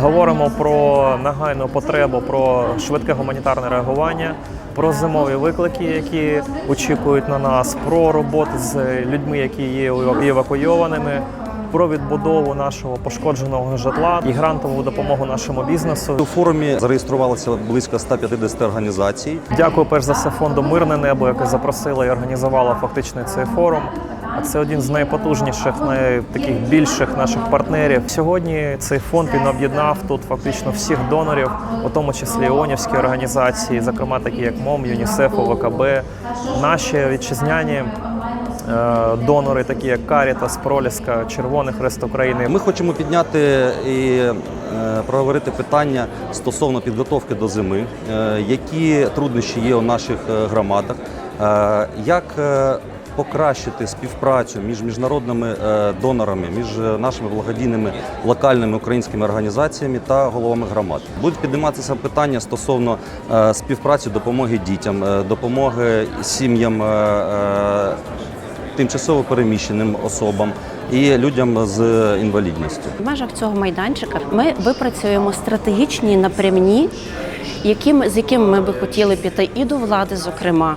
Говоримо про нагайну потребу, про швидке гуманітарне реагування, про зимові виклики, які очікують на нас, про роботу з людьми, які є евакуйованими. Про відбудову нашого пошкодженого житла і грантову допомогу нашому бізнесу. У форумі зареєструвалося близько 150 організацій. Дякую перш за все фонду Мирне небо, яке запросило і організувало фактично цей форум. А це один з найпотужніших, найтаких більших наших партнерів. Сьогодні цей фонд він об'єднав тут фактично всіх донорів, у тому числі іонівські організації, зокрема такі як МОМ, ЮНІСЕФ, ОВКБ, наші вітчизняні. е, Донори, такі як Карітас, Проліска, Червоний Хрест України. Ми хочемо підняти і е, проговорити питання стосовно підготовки до зими, е, які труднощі є у наших громадах, як покращити співпрацю між міжнародними е, донорами, між е, нашими благодійними локальними українськими організаціями та головами громад. Будуть підніматися питання стосовно е, співпраці, допомоги дітям, допомоги сім'ям. тимчасово переміщеним особам і людям з інвалідністю. В межах цього майданчика ми випрацюємо стратегічні напрямні, яким, з якими ми би хотіли піти і до влади, зокрема,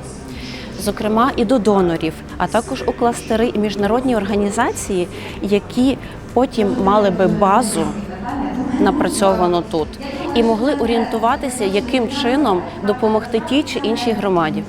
зокрема і до донорів, а також у кластери і міжнародні організації, які потім мали би базу напрацьовану тут і могли орієнтуватися, яким чином допомогти тій чи іншій громаді.